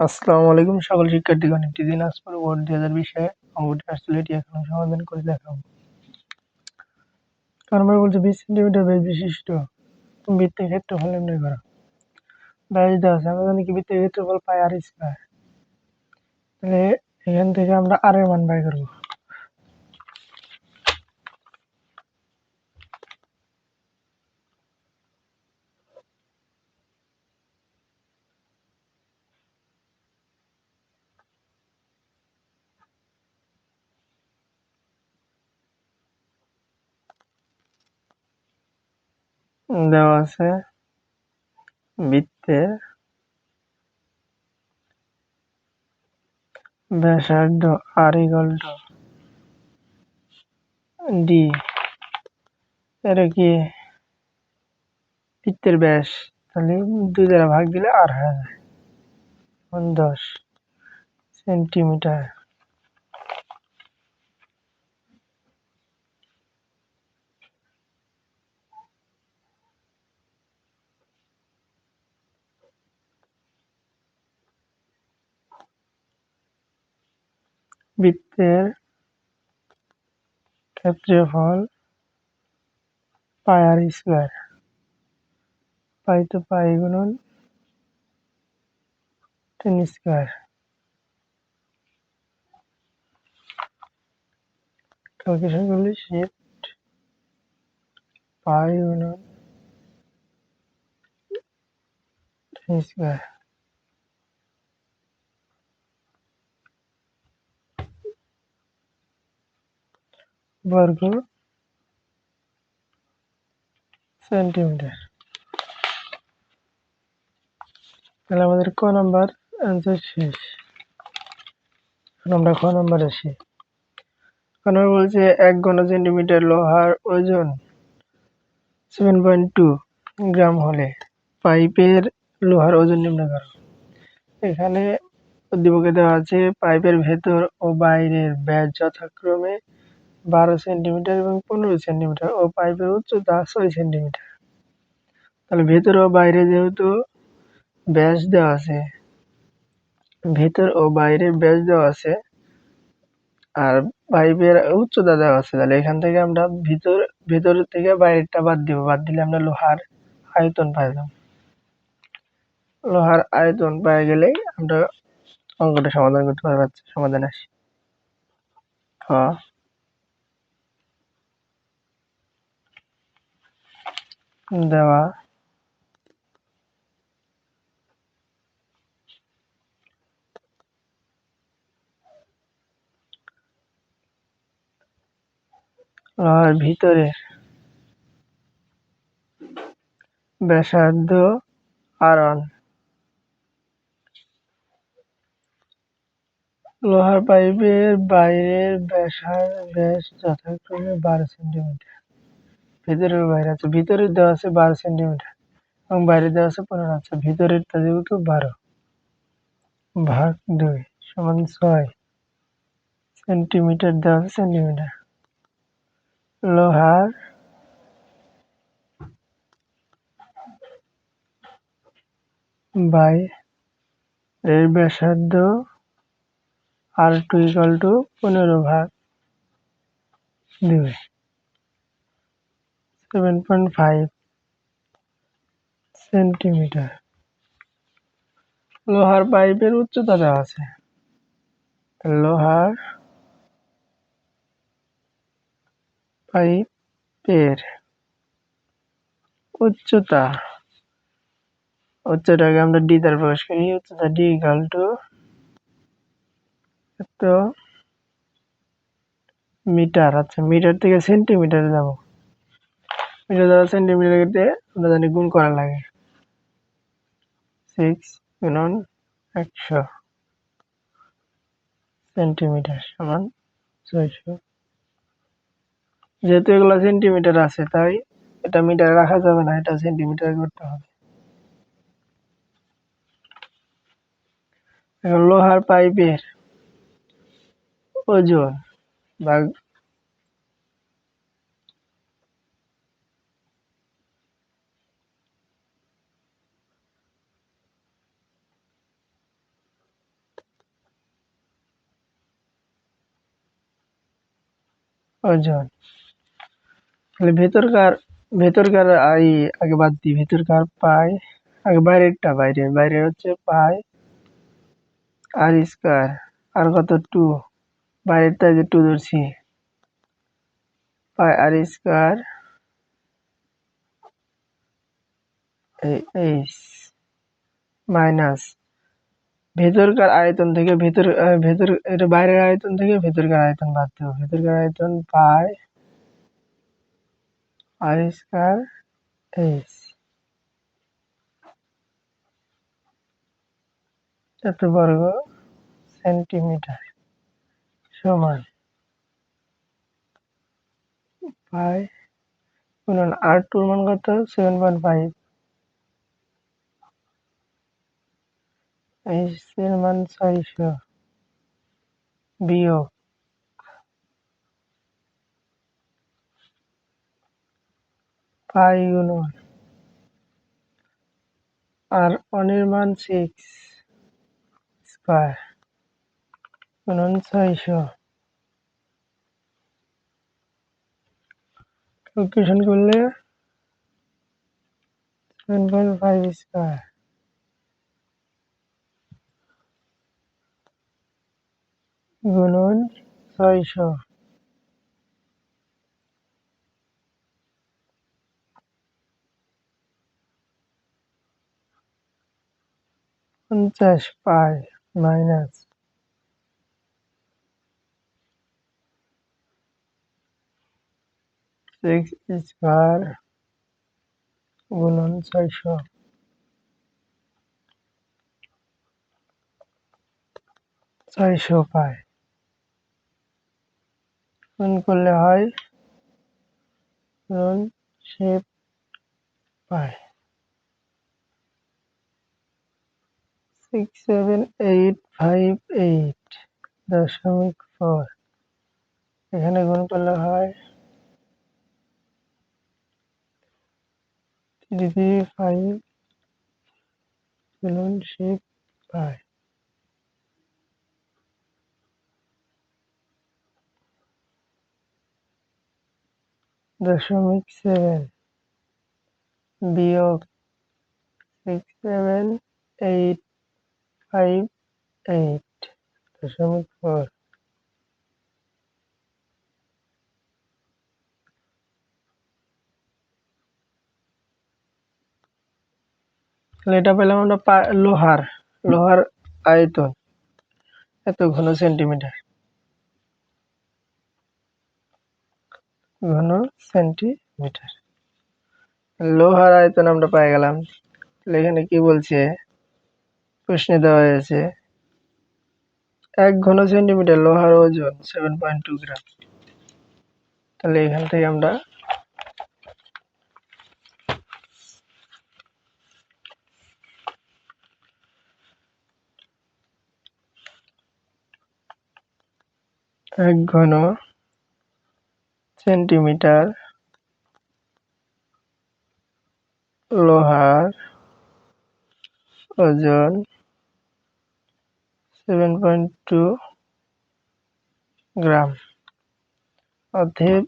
আসসালামু আলাইকুম সকল শিক্ষার্থীগণ, একটি দিনাজপুর বোর্ড দুই হাজার বিশে অঙ্কটি আসলে এটি এখন সমাধান করে দেখাবো। কারণ আমরা বলছি বিশ সেন্টিমিটার বেশ বিশিষ্ট বৃত্তের ক্ষেত্রফল নির্ণয় করো। ব্যাস দেওয়া আছে, আমরা জানি কি বৃত্তের ক্ষেত্রফল পাই আর স্কোয়ার। তাহলে এখান থেকে আমরা আর এর মান বাই করব। দেওয়া আছে বৃত্তের ব্যাসার্ধ আর ইগল টু ডি এটা কি বৃত্তের ব্যাস? তাহলে দুই দ্বারা ভাগ দিলে আর হয়ে যায়। দশ সেন্টিমিটার বৃত্তের ক্ষেত্রফল পাই আর স্কোয়ার পাই তো পাই গুণন টেন স্কোয়ার ক্যালকুলেশন করলে শিফট পাই গুণন টেন স্কোয়ার বর্গ সেন্টিমিটার তাহলে আমাদের ক নাম্বার অ্যান্সার শেষ। আমরা খ নাম্বার আসি। এখন বলছে, এক ঘন সেন্টিমিটার লোহার ওজন সেভেন পয়েন্ট টু গ্রাম হলে পাইপের লোহার ওজন নির্ণয় করো। এখানে উদ্দীপকে দেওয়া আছে, পাইপের ভেতর ও বাইরের ব্যাস যথাক্রমে বারো সেন্টিমিটার এবং পনেরো সেন্টিমিটার ও পাইপের উচ্চতা ছয় সেন্টিমিটার। তাহলে ভেতর ও বাইরে যেহেতু ব্যাস দেওয়া আছে ভেতর ও বাইরে ব্যাস দেওয়া আছে আর পাইপের উচ্চতা দেওয়া আছে তাহলে এখান থেকে আমরা ভিতর ভেতর থেকে বাইরেরটা বাদ দিব। বাদ দিলে আমরা লোহার আয়তন পাই যাব। লোহার আয়তন পাই গেলেই আমরা অঙ্কটা সমাধান করতে পারব। আচ্ছা, সমাধান আসি। হ্যাঁ দেওয়া। আর ভিতরে ব্যাসার্ধ আরন লোহার পাইপের বাইরের ব্যাসার ব্যাস যথাক্রমে বারো সেন্টিমিটার। ভিতরের বাইরে আছে, ভিতরের দেওয়া আছে বারো সেন্টিমিটার এবং বাইরে দেওয়া আছে পনেরো আছে ভিতরের তা যেহেতু বারো? ভাগ দুই সমান ছয় সেন্টিমিটার দেওয়া আছে সেন্টিমিটার লোহার বাই এর ব্যাসার্ধ আর টু ইকাল টু পনেরো ভাগ দুই। সেভেন পয়েন্ট ফাইভ সেন্টিমিটার লোহার পাইপের উচ্চতা দেওয়া আছে। লোহার পাইপের উচ্চতা। উচ্চতাকে আমরা ডি দ্বারা প্রকাশ করি। উচ্চতা ডি ইকাল টু মিটার। আচ্ছা মিটার থেকে সেন্টিমিটারে যাব। মিটার দ্বারা সেন্টিমিটার কেটে আমরা জানি গুণ করা লাগে। সিক্স গুণন একশো সেন্টিমিটার সমান ছয়শো। যেহেতু এগুলো সেন্টিমিটার আছে, তাই এটা মিটার রাখা যাবে না, এটা সেন্টিমিটার করতে হবে। এখন লোহার পাইপের ওজন বা ওজন তাহলে ভেতরকার ভেতরকার আই আগে বাদ দিই, ভেতরকার পাই, আগে বাইরেরটা বাইরে বাইরে হচ্ছে পাই, আর স্কোয়ার, আর কত টু বাইরেরটা যে টু ধরছি, pi R square H minus ভেতরকার আয়তন থেকে ভেতর ভেতর, এটা বাইরের আয়তন থেকে ভেতরকার আয়তন বাদ দেবো। ভেতরকার আয়তন পাই আর স্কোয়ার এইচ এত বর্গ সেন্টিমিটার সমান পাই গুণন আর টুর মান কত? সেভেন পয়েন্ট ফাইভ এর মান ছয়শো বিয়োগ। পাই গুণন আর অনির্মাণ সিক্স স্কোয়ার। গুণন ছয়শো করলে সেভেন পয়েন্ট ফাইভ স্কোয়ার। গুণন ছয়শো। পঞ্চাশ পাই মাইনাস। সিক্স স্কোয়ার গুণন ছয়শো। ছয়শো পাই। গুণ করলে হয়। গুণন shape pi six seven eight five eight দশমিক ফোর এখানে গুণ করলে হয় থ্রি থ্রি ফাইভ গুণন শেপ পাই দশমিক সেভেন বিয়োগ six seven eight five eight দশমিক ফোর এটা পেলাম আমরা লোহার লোহার আয়তন, এত ঘন সেন্টিমিটার ঘন সেন্টিমিটার লোহার আয়তন আমরা পেয়ে গেলাম। তাহলে এখানে কি বলছে? প্রশ্নে দেওয়া হয়েছে, এক ঘন সেন্টিমিটার লোহার ওজন সেভেন পয়েন্ট টু গ্রাম তাহলে এখান থেকে আমরা এক ঘন সেন্টিমিটার, লোহার ওজন সেভেন পয়েন্ট টু গ্রাম। অতএব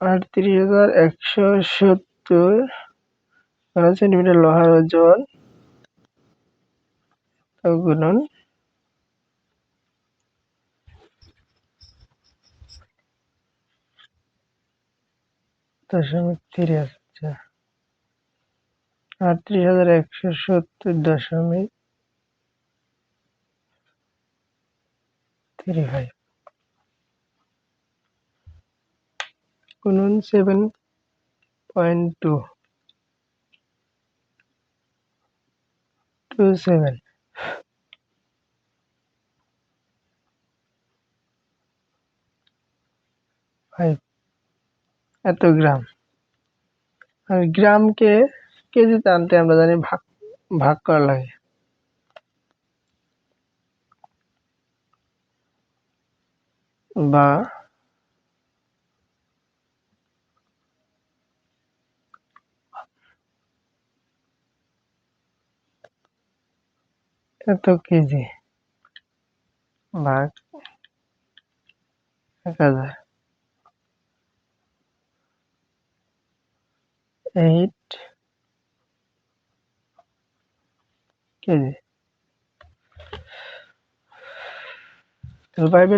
আটত্রিশ হাজার একশো সত্তর সেন্টিমিটার লোহার ওজন গুণন দশমিক তিরিশ আচ্ছা আটত্রিশ হাজার একশো সত্তর দশমিক থ্রি ফাইভ গুণন seven point two. Two seven. Five. এত গ্রাম। আর গ্রামকে কেজিতে আনতে আমরা জানি ভাগ ভাগ করা লাগে। বা এত কেজি। ভাগ এক হাজার। এইট কেজি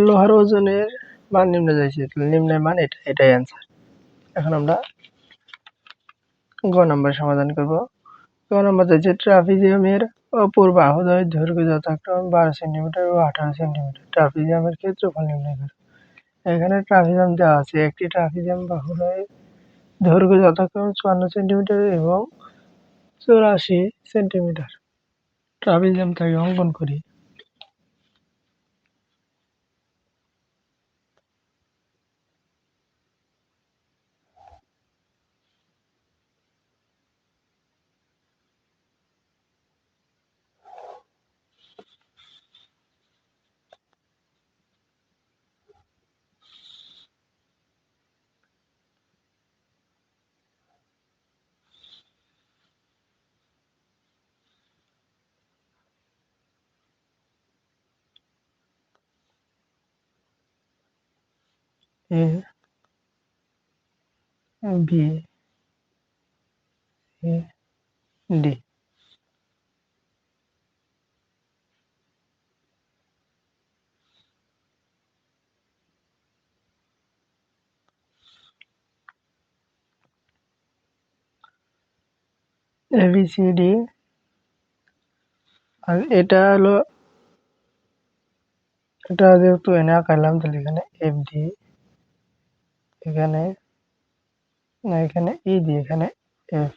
লোহার ওজনের মান নিম্নে যাইছে। মান এটা, এটাই এখন আমরা গ নম্বর সমাধান করব। গ নম্বর যাচ্ছে ট্রাফিজিয়ামের অপর বাহুদয় দৈর্ঘ্য যথাক্রমে বারো সেন্টিমিটার ও আঠারো সেন্টিমিটার। ট্রাফিজিয়ামের ক্ষেত্রফল নির্ণয় এখানে ট্রাফিজিয়াম দেওয়া আছে। একটি ট্রাফিজিয়াম বাহুদয় দৈর্ঘ্য যথাক্রমে চুয়ান্ন সেন্টিমিটার এবং চৌরাশি সেন্টিমিটার। ট্রাফিজিয়ামটাকে অঙ্কন করি। A B A D ABCD আর এটা হলো এটা যেহেতু এনে আঁকাইলাম তাহলে এখানে এফ ডি এখানে, না, এখানে ই দি এখানে এফ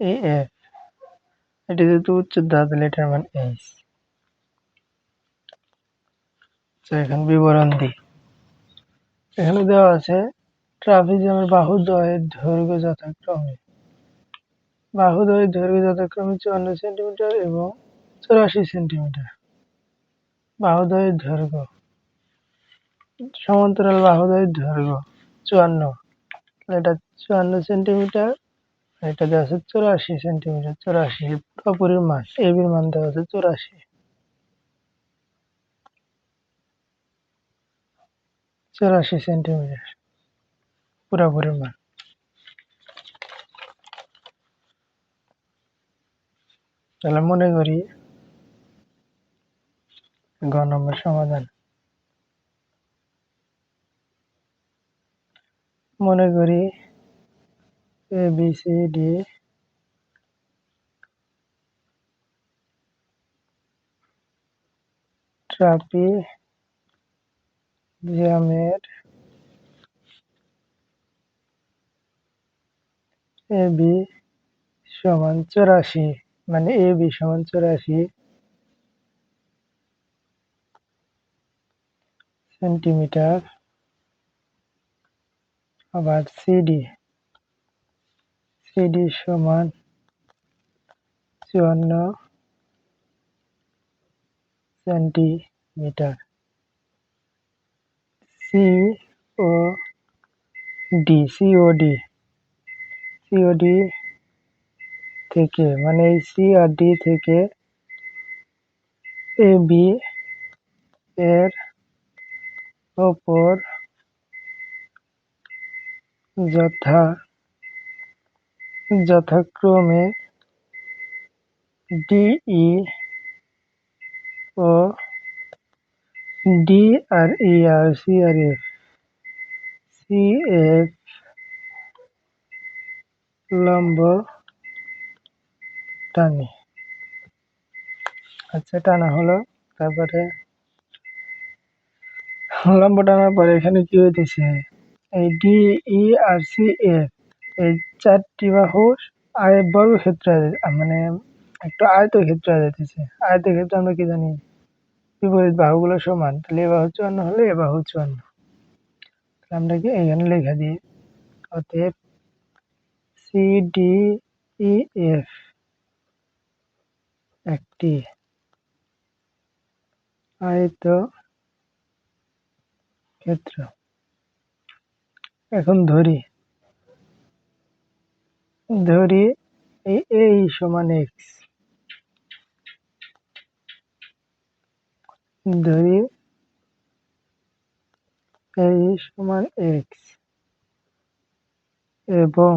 এ এফ এটি যেহেতু উচ্চতা তাহলে এটার মান তো এখানে বিবরণ দিই। এখানে দেওয়া আছে ট্রাফিজিয়ামের বাহুদ্বয়ের দৈর্ঘ্য যথাক্রমে। বাহুদ্বয়ের দৈর্ঘ্য যথাক্রমে চুয়ান্ন সেন্টিমিটার এবং চুরাশি সেন্টিমিটার। বাহুদ্বয়ের দৈর্ঘ্য। সমান্তরাল বাহুদ্বয়ের দৈর্ঘ্য চুয়ান্ন। এটা চুয়ান্ন সেন্টিমিটার এটা দেওয়া আছে চুরাশি সেন্টিমিটার, চুরাশি পুরোপুরির মান এবির মান দেওয়া আছে চুরাশি। চুরাশি সেন্টিমিটার, পুরোপুরি মান। তাহলে মনে করি, গ নম্বর সমাধান। মনে করি এ বি সি ডি ট্রাপি জ্যামের এ বি সমান চুরাশি মানে এ বি সমান চুরাশি সেন্টিমিটার আবার সিডি সিডি সমান চুয়ান্ন centimetre. C O D COD COD থেকে মানে এই সি আর ডি থেকে এ বি এর ওপর যথা, যথাক্রমে ডিই ও ডি আর ই আর সি আর এফ, সি এফ লম্ব টানি। আচ্ছা টানা হলো, তারপরে লম্ব টানার পরে এখানে কি হইতেছে? ডি ই আর সি এফ এই চারটি বাহুর আয় বর্গক্ষেত্র মানে একটু আয়তক্ষেত্র যেতেছে আয়তক্ষেত্র আমরা কি জানি? বিপরীত বাহুগুলো সমান। তাহলে এ বাহু চুয়ান্ন হলে এ বাহু চুয়ান্ন। তাহলে আমরা কি এখানে লেখা দিই? অতএব সি ডি ই এফ একটি আয়ত ক্ষেত্র। এখন ধরি। ধরি এই এই সমান এক্স ধরি এই সমান এক্স এবং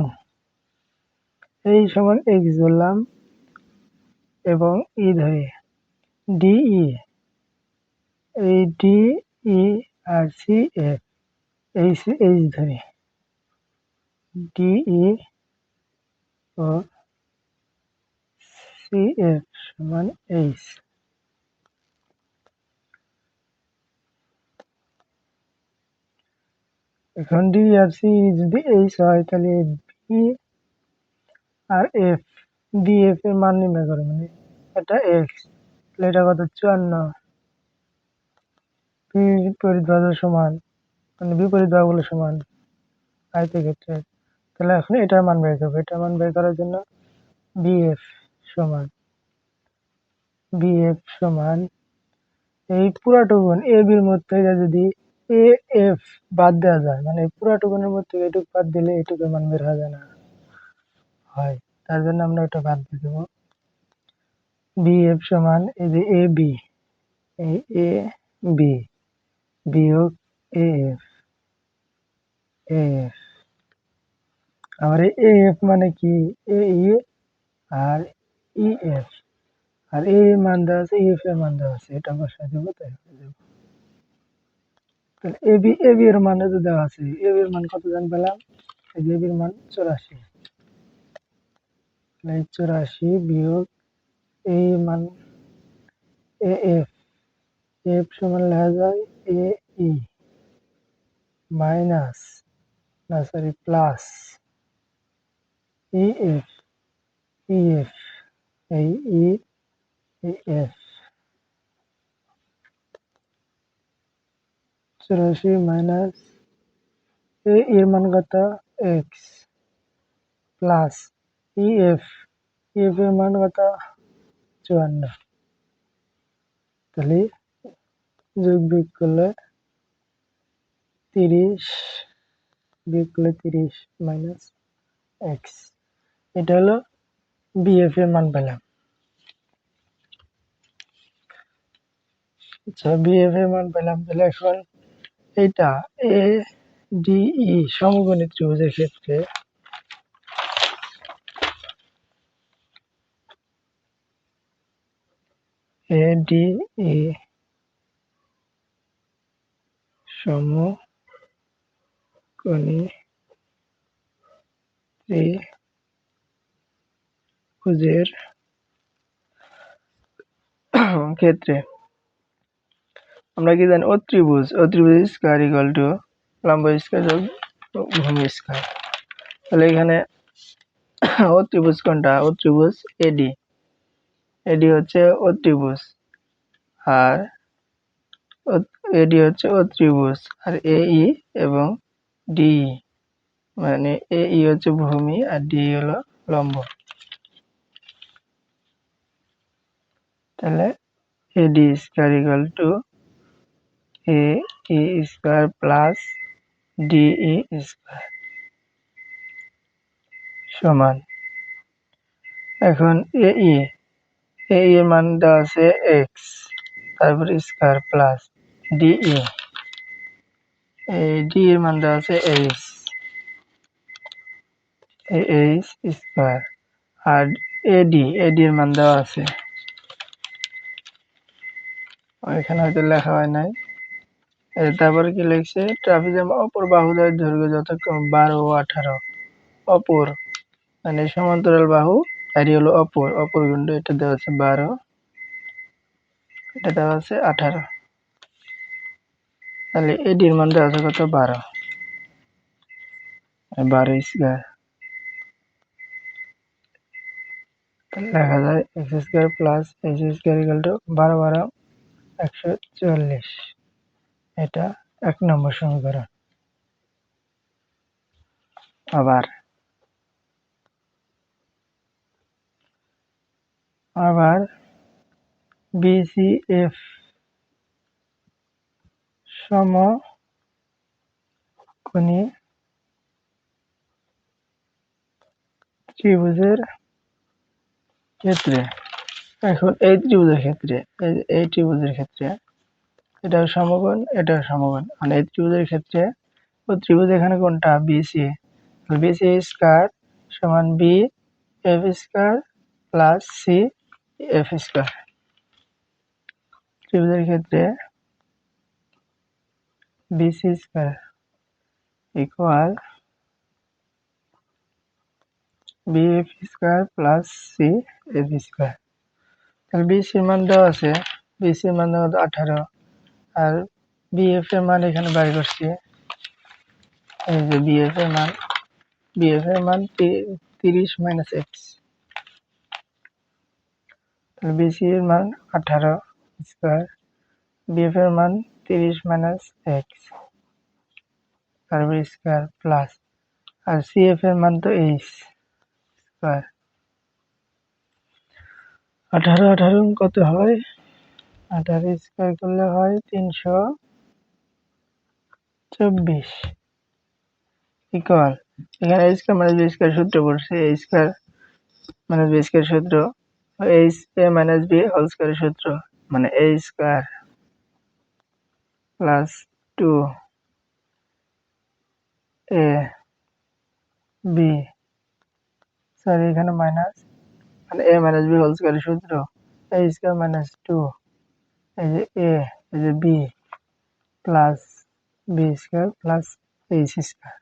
এই সমান এক্স ধরলাম এবং ই ধরে। ডিই এই ডিই আর সি এফ এই এইচ ধরে। ডিই ও, সি, এফ সমান এইচ। এখন ডি আর সি যদি এইচ হয়, তাহলে বি আর এফ, ডি এফ এর মান নির্ণয় করে। মানে এটা এক্স, তাহলে এটা কত? চুয়ান্ন। সমান মানে বিপরীত বাহুগুলো সমান আয়তের ক্ষেত্রে। তাহলে এখন এটার মান বের করব। এটার মান বের করার জন্য বিএফ সমান বিএফ সমান এই পুরাটুকুন এ বির মধ্যে যদি এ এফ বাদ দেওয়া যায় মানে পুরাটুকুনের মধ্যে এটুকু বাদ দিলে এটুকুর মান বের হয়ে যায় না। হয়, তার জন্য আমরা এটা বাদ দিয়ে দেবো। বিএফ সমান এই যে এ বি এই এ বি বিয়োগ এ এফ এ এফ আবার এ এফ মানে কি? এ, ই, আর ই, এফ। আর এ মান দেওয়া আছে, এফ এর মান দেওয়া আছে। এটা বসা দেবো, তাই হয়ে যাবে। তাহলে এ বি এ বি এর মান তো দেওয়া আছে, এ বি এর মান কত জান পেলাম? এই যে এ বির মান চুরাশি। চুরাশি বিয়োগ এই মান এ, এফ। এফ সমান লেখা যায় এ, ই। মাইনাস না sorry plus E F E F এই ই এফ চুরাশি মাইনাস এ এর মান কত X plus E F F এর মান কত চুয়ান্ন তাহলে যোগ বিয়োগ করলে তিরিশ বিয়োগ তিরিশ মাইনাস এক্স এটা হলো বিএফ এর মান পেলাম। আচ্ছা বিএফ এর মান পেলাম তাহলে এখন এটা এ ডিই সমকোণী ত্রিভুজের ক্ষেত্রে এ ডিই সমকোণী ত্রিভুজের ক্ষেত্রে আমরা কি জানি ও ত্রিভুজ ও ত্রিভুজ স্কোয়ার ইকুয়াল টু লম্ব স্কোয়ার যোগ ভূমি স্কোয়ার তাহলে এখানে ও ত্রিভুজ কোনটা ও ত্রিভুজ এডি এডি হচ্ছে ও ত্রিভুজ আর এডি হচ্ছে ও ত্রিভুজ আর এই এবং ডি মানে এই হচ্ছে ভূমি আর ডি হলো লম্ব। তাহলে AD square equal to A E square plus DE square সমান। এখন এ ই এ এর মান দেওয়া আছে এক্স তারপর স্কোয়ার প্লাস ডিই এই ডি এর মান দেওয়া আছে এইচ এইচ স্কোয়ার আর এডি এডি এর মান দেওয়া আছে। এখানে হয়তো লেখা হয় নাই। তারপরে কি লিখছে? ট্রাফিজের অপর বাহুদ্বয়ের দৈর্ঘ্য যথাক্রমে বারো ও আঠারো। অপর মানে সমান্তরাল বাহু, তারই হলো অপর। অপর গুণ্ড এটা দেওয়া আছে বারো। এটা দেওয়া আছে আঠারো। তাহলে এডির মান দেওয়া আছে কত? বারো। বারো স্কোয়ার লেখা যায় X square plus X square equal to বারো বারো, একশো চুয়াল্লিশ এটা এক নম্বর সমীকরণ। আবার। আবার বিসিএফ সমকোণী ত্রিভুজের ক্ষেত্রে। এখন এই ত্রিভুজের ক্ষেত্রে, এই ত্রিভুজের ক্ষেত্রে এটা সমকোণ, এটাও সমকোণ। মানে এই ত্রিভুজের ক্ষেত্রে, ও ত্রিভুজ এখানে কোনটা? বিসি বিসি স্কয়ার সমান B F square plus C F square ত্রিভুজের ক্ষেত্রে equal B F square plus C F square তাহলে বিসির মান দেওয়া আছে। বিসির মান দেওয়া আঠারো। আর বিএফ এর মান এখানে বাড়ি করছি। এই যে বিএফ এর মান। বিএফ এর মান তিরিশ মাইনাস এক্স তাহলে বিসি এর মান আঠারো স্কোয়ার বিএফ এর মান তিরিশ মাইনাস এক্স তারপর স্কোয়ার প্লাস আর সিএফ এর মান তো এইচ স্কোয়ার আঠারো আঠারো কত হয়? আঠারো স্কোয়ার করলে হয় তিনশো চব্বিশ ইকুয়াল এখানে স্কোয়ার মাইনাস বি স্কোয়ার সূত্র পড়ছে A square minus B square সূত্র H A minus B whole স্কোয়ারের সূত্র মানে A square plus two A B sorry এখানে মাইনাস মানে এ মাইনাস বি হোল স্কোয়ারের সূত্র। এ স্কোয়ার মাইনাস টু এই যে এ এই যে B plus B square plus H square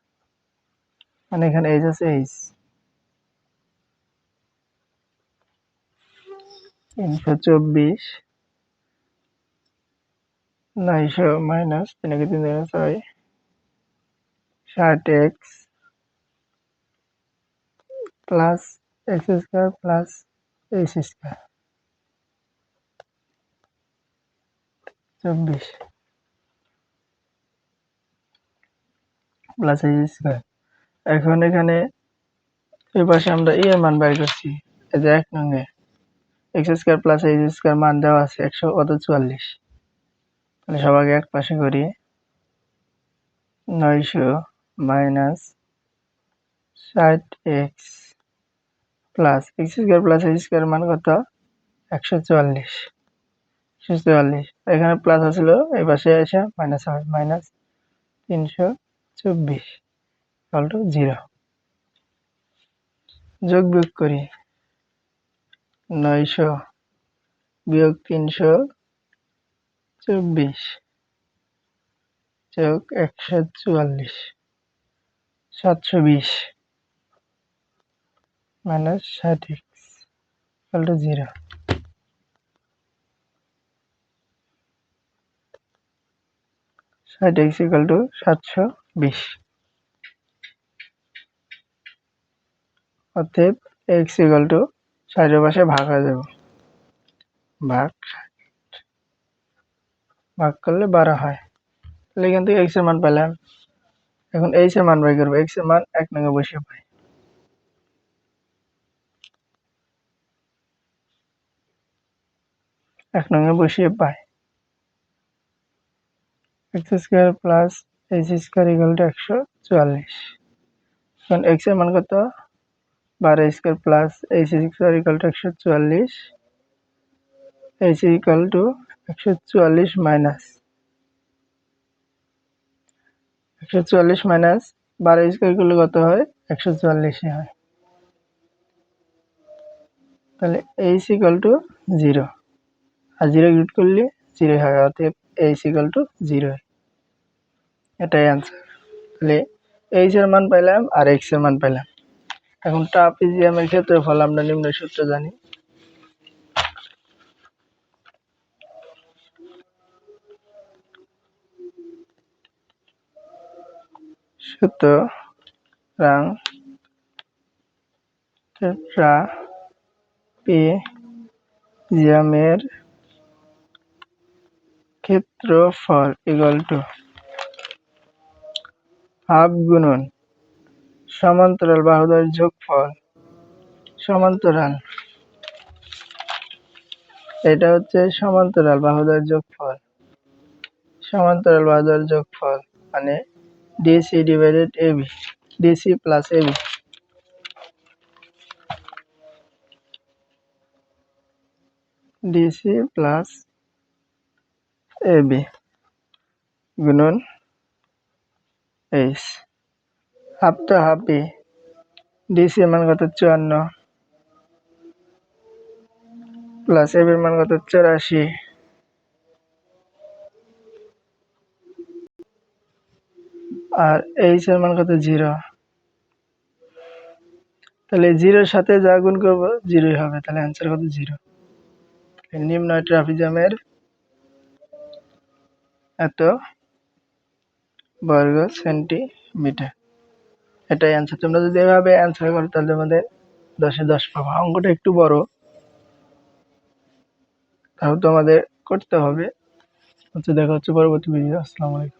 মানে এখানে এইচ আছে এইচ তিনশো চব্বিশ। নয়শো মাইনাস তিনকে তিন দিনে ছয় ষাট X plus X square plus H square. চব্বিশ প্লাস এইচ স্কোয়ার। এখন এখানে এই পাশে আমরা ই এর মান বের করছি, এই যে এক নঙ্গে X square plus H square মান দেওয়া আছে একশো কত চুয়াল্লিশ। তাহলে সবাইকে এক পাশে করি। নয়শো মাইনাস ষাট X plus X square plus X square মান কত? একশো চুয়াল্লিশ। একশো চুয়াল্লিশ। এখানে প্লাস আসলো, এই পাশে এসে মাইনাস হবে মাইনাস তিনশো চব্বিশ টু জিরো যোগ বিয়োগ করি। নয়শো বিয়োগ তিনশো চব্বিশ। যোগ একশো চুয়াল্লিশ, সাতশো বিশ। মাইনাস ষাট এক্স টু জিরো ষাট এক্স ইকাল টু সাতশো বিশ। অতএব এক্স ইকাল টু ষাটের পাশে ভাগ হয়ে যাবে। ভাগ ভাগ করলে বারো হয়। তাহলে থেকে এক্সের মান পেলাম। এখন এইচ এর মান বাই করব। এক্সের মান এক নঙ্গে বসে পাই এক নঙ্গে বসিয়ে পাই। X square plus H square equal to একশো চুয়াল্লিশ। এখন এক্সের মান কত? বারো square plus H square equal to একশো চুয়াল্লিশ। এইচ ইকাল টু একশো চুয়াল্লিশ মাইনাস একশো চুয়াল্লিশ মাইনাস বারো স্কোয়ার করলে কত হয়? একশো চুয়াল্লিশই হয়। তাহলে এইচ ইকাল টু জিরো আর জিরো গ্রিড করলে জিরো হয় অতএব এইচ ইকাল টু জিরো এটাই অ্যান্সার তাহলে এইচ এর মান পাইলাম আর এক্সের মান পাইলাম। এখন ট্রাপিজিয়ামের ক্ষেত্রে ফল আমরা নিম্ন সূত্র জানি। সুতরাং ট্রাপিজিয়ামের ক্ষেত্রফল টু হাফ গুণন সমান্তরাল বাহুদের যোগফল সমান্তরাল। এটা হচ্ছে সমান্তরাল বাহুদের যোগফল। সমান্তরাল বাহুদের যোগফল মানে DC divided AB DC plus AB DC plus AB গুণন এইচ হাফ তো হাফই ডিসি এর মান কত? চুয়ান্ন। প্লাস এফ এর মান কত? চৌরাশি। আর এইচ এর মান কত? জিরো তাহলে জিরোর সাথে যা গুণ করব জিরোই হবে। তাহলে অ্যান্সার কত? জিরো নিম্ন ট্রাফিজামের এত বর্গ সেন্টিমিটার। এটাই অ্যান্সার তোমরা যদি এভাবে অ্যান্সার করো, তাহলে আমাদের দশে দশ পাবো। অঙ্কটা একটু বড়। তাও তোমাদের করতে হবে। হচ্ছে দেখা হচ্ছে পরবর্তী ভিডিও আসসালামু আলাইকুম।